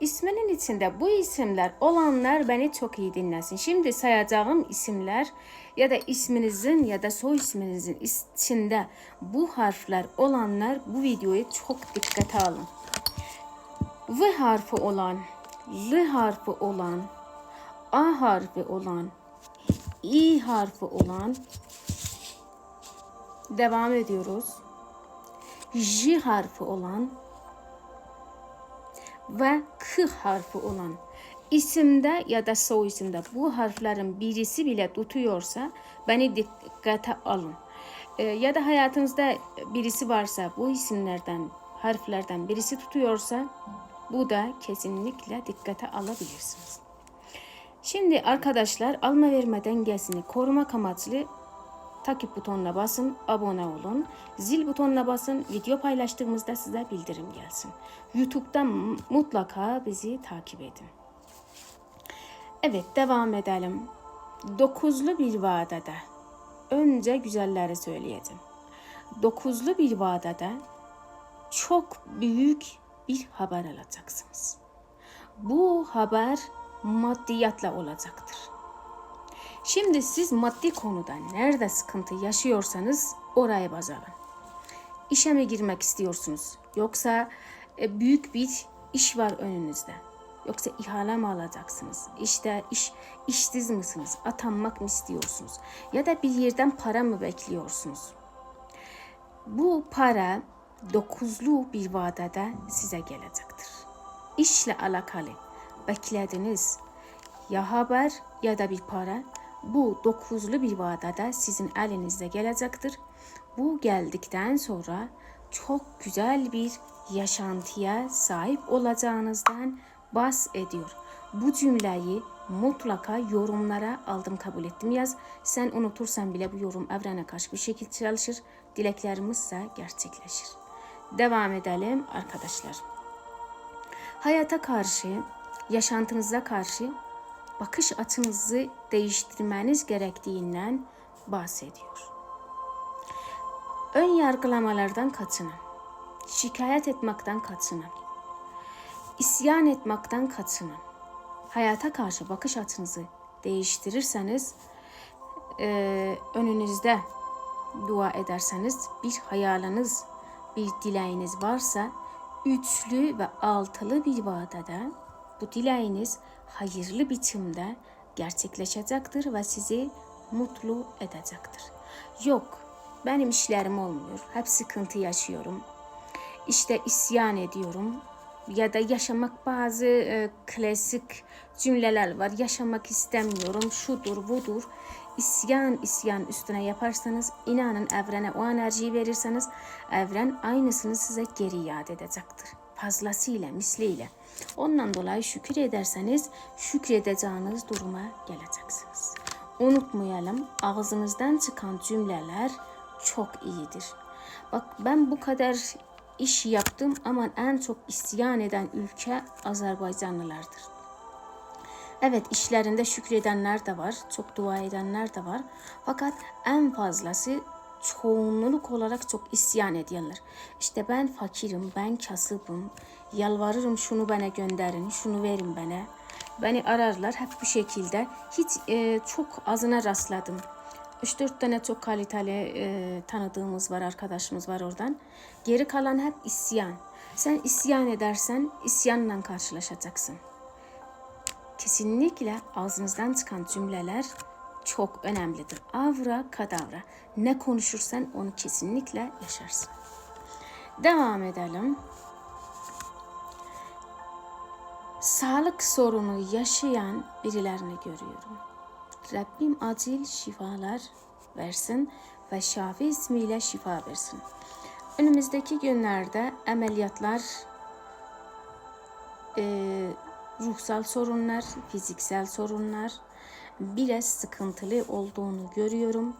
İsminin içinde bu isimler olanlar beni çok iyi dinlesin. Şimdi sayacağım isimler ya da isminizin ya da soy isminizin içinde bu harfler olanlar bu videoyu çok dikkate alın. V harfi olan, L harfi olan, A harfi olan, İ harfi olan devam ediyoruz. J harfi olan ve K harfi olan isimde ya da soy isimde bu harflerin birisi bile tutuyorsa beni dikkate alın. Ee, ya da hayatınızda birisi varsa bu isimlerden, harflerden birisi tutuyorsa bu da kesinlikle dikkate alabilirsiniz. Şimdi arkadaşlar alma verme dengesini korumak amaçlı takip butonuna basın, abone olun. Zil butonuna basın, video paylaştığımızda size bildirim gelsin. YouTube'dan mutlaka bizi takip edin. Evet, devam edelim. Dokuzlu bir vadede. Önce güzelleri söyleyeceğim. Dokuzlu bir vadede çok büyük bir haber alacaksınız. Bu haber maddiyatla olacaktır. Şimdi siz maddi konuda nerede sıkıntı yaşıyorsanız oraya baz alın. İşe mi girmek istiyorsunuz? Yoksa e, büyük bir iş var önünüzde. Yoksa ihale mi alacaksınız? İşte iş işsiz misiniz? Atanmak mı istiyorsunuz? Ya da bir yerden para mı bekliyorsunuz? Bu para dokuzlu bir vadede size gelecektir. İşle alakalı beklediğiniz ya haber ya da bir para bu dokuzlu bir vadede sizin elinizde gelecektir. Bu geldikten sonra çok güzel bir yaşantıya sahip olacağınızdan bahsediyor. Bu cümleyi mutlaka yorumlara aldım kabul ettim yaz. Sen unutursan bile bu yorum evrene karşı bir şekilde çalışır. Dileklerimiz ise gerçekleşir. Devam edelim arkadaşlar. Hayata karşı, yaşantınıza karşı bakış açınızı değiştirmeniz gerektiğinden bahsediyor. Ön yargılamalardan kaçının. Şikayet etmekten kaçının. İsyan etmekten kaçının. Hayata karşı bakış açınızı değiştirirseniz e, önünüzde dua ederseniz bir hayaliniz, bir dileğiniz varsa üçlü ve altılı bir vadede bu dileğiniz hayırlı biçimde gerçekleşecektir ve sizi mutlu edecektir. Yok, benim işlerim olmuyor. Hep sıkıntı yaşıyorum. İşte isyan ediyorum. Ya da yaşamak bazı e, klasik cümleler var. Yaşamak istemiyorum, şudur, budur. İsyan, isyan üstüne yaparsanız, inanın evrene o enerjiyi verirseniz, evren aynısını size geri iade edecektir. Fazlasıyla, misliyle. Ondan dolayı şükür ederseniz şükredeceğiniz duruma geleceksiniz. Unutmayalım ağzınızdan çıkan cümleler çok iyidir. Bak ben bu kadar iş yaptım ama en çok isyan eden ülke Azerbaycanlılardır. Evet işlerinde şükredenler de var, çok dua edenler de var. Fakat en fazlası çoğunluk olarak çok isyan ediyorlar. İşte ben fakirim, ben kasıbım, yalvarırım şunu bana gönderin, şunu verin bana. Beni ararlar hep bu şekilde. Hiç e, çok azına rastladım. 3-4 tane çok kaliteli e, tanıdığımız var, arkadaşımız var oradan. Geri kalan hep isyan. Sen isyan edersen isyanla karşılaşacaksın. Kesinlikle ağzınızdan çıkan cümleler çok önemlidir. Avra kadavra. Ne konuşursan onu kesinlikle yaşarsın. Devam edelim. Sağlık sorunu yaşayan birilerini görüyorum. Rabbim acil şifalar versin ve Şafi ismiyle şifa versin. Önümüzdeki günlerde ameliyatlar, e, ruhsal sorunlar, fiziksel sorunlar biraz sıkıntılı olduğunu görüyorum.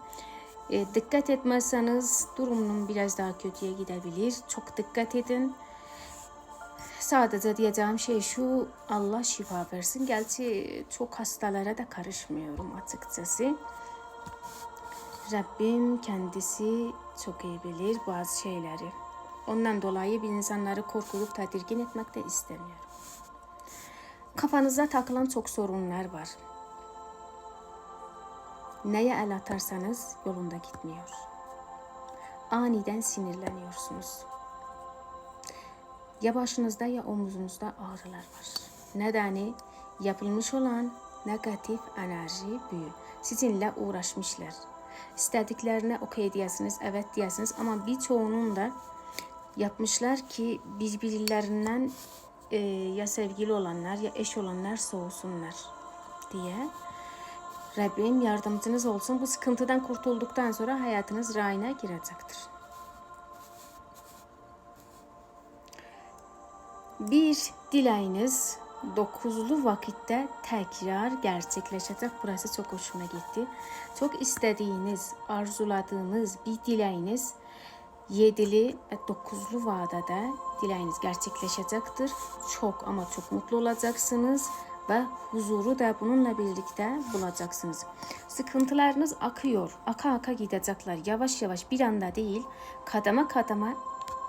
E, dikkat etmezseniz durumunun biraz daha kötüye gidebilir. Çok dikkat edin. Sadece diyeceğim şey şu Allah şifa versin. Gerçi çok hastalara da karışmıyorum açıkçası. Rabbim kendisi çok iyi bilir bazı şeyleri. Ondan dolayı bir insanları korkulup tedirgin etmek de istemiyorum. Kafanızda takılan çok sorunlar var. Neye el atarsanız yolunda gitmiyor. Aniden sinirleniyorsunuz. Ya başınızda ya omuzunuzda ağrılar var. Nedeni yapılmış olan negatif enerji büyü. Sizinle uğraşmışlar. İstediklerine okey diyesiniz, evet diyesiniz ama birçoğunun da yapmışlar ki birbirlerinden e, ya sevgili olanlar ya eş olanlar soğusunlar diye. Rabbim yardımcınız olsun. Bu sıkıntıdan kurtulduktan sonra hayatınız rayına girecektir. Bir dileğiniz dokuzlu vakitte tekrar gerçekleşecek. Burası çok hoşuma gitti. Çok istediğiniz, arzuladığınız bir dileğiniz yedili ve dokuzlu vadede dileğiniz gerçekleşecektir. Çok ama çok mutlu olacaksınız ve huzuru da bununla birlikte bulacaksınız. Sıkıntılarınız akıyor, aka aka gidecekler. Yavaş yavaş bir anda değil, kademe kademe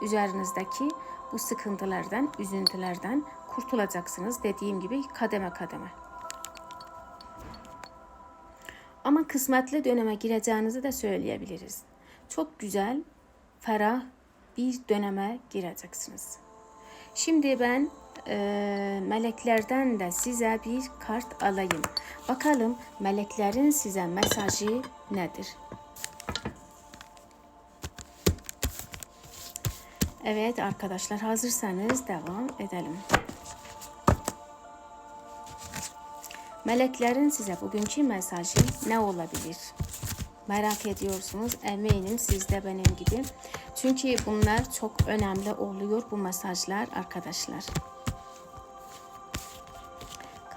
üzerinizdeki bu sıkıntılardan, üzüntülerden kurtulacaksınız. Dediğim gibi kademe kademe. Ama kısmetli döneme gireceğinizi de söyleyebiliriz. Çok güzel, ferah bir döneme gireceksiniz. Şimdi ben e, meleklerden de size bir kart alayım. Bakalım meleklerin size mesajı nedir? Evet arkadaşlar hazırsanız devam edelim. Meleklerin size bugünkü mesajı ne olabilir? Merak ediyorsunuz. Eminim siz de benim gibi. Çünkü bunlar çok önemli oluyor bu mesajlar arkadaşlar.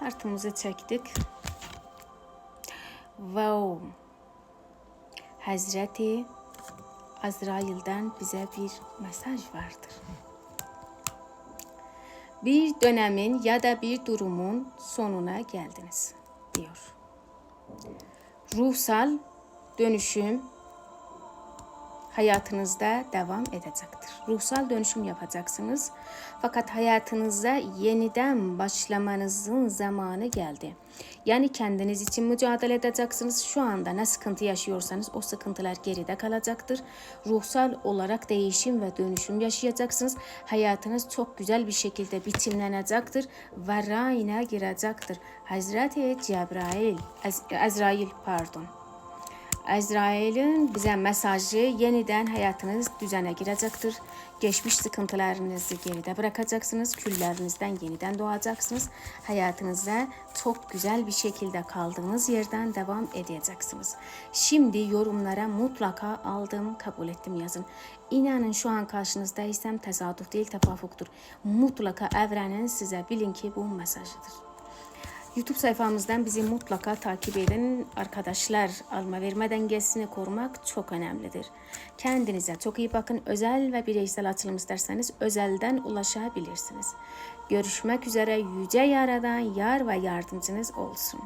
Kartımızı çektik. Wow. Hazreti Azrail'den bize bir mesaj vardır. Bir dönemin ya da bir durumun sonuna geldiniz diyor. Ruhsal dönüşüm hayatınızda devam edecektir. Ruhsal dönüşüm yapacaksınız. Fakat hayatınıza yeniden başlamanızın zamanı geldi. Yani kendiniz için mücadele edeceksiniz. Şu anda ne sıkıntı yaşıyorsanız o sıkıntılar geride kalacaktır. Ruhsal olarak değişim ve dönüşüm yaşayacaksınız. Hayatınız çok güzel bir şekilde biçimlenecektir ve rayına girecektir. Hazreti Cebrail, Az- Azrail pardon. Azrail'in bize mesajı yeniden hayatınız düzene girecektir. Geçmiş sıkıntılarınızı geride bırakacaksınız. Küllerinizden yeniden doğacaksınız. Hayatınıza çok güzel bir şekilde kaldığınız yerden devam edeceksiniz. Şimdi yorumlara mutlaka aldım, kabul ettim yazın. İnanın şu an karşınızdaysam tesadüf değil tefafuktur. Mutlaka evrenin size bilin ki bu mesajıdır. YouTube sayfamızdan bizi mutlaka takip edin. Arkadaşlar alma verme dengesini korumak çok önemlidir. Kendinize çok iyi bakın. Özel ve bireysel açılım isterseniz özelden ulaşabilirsiniz. Görüşmek üzere yüce yaradan yar ve yardımcınız olsun.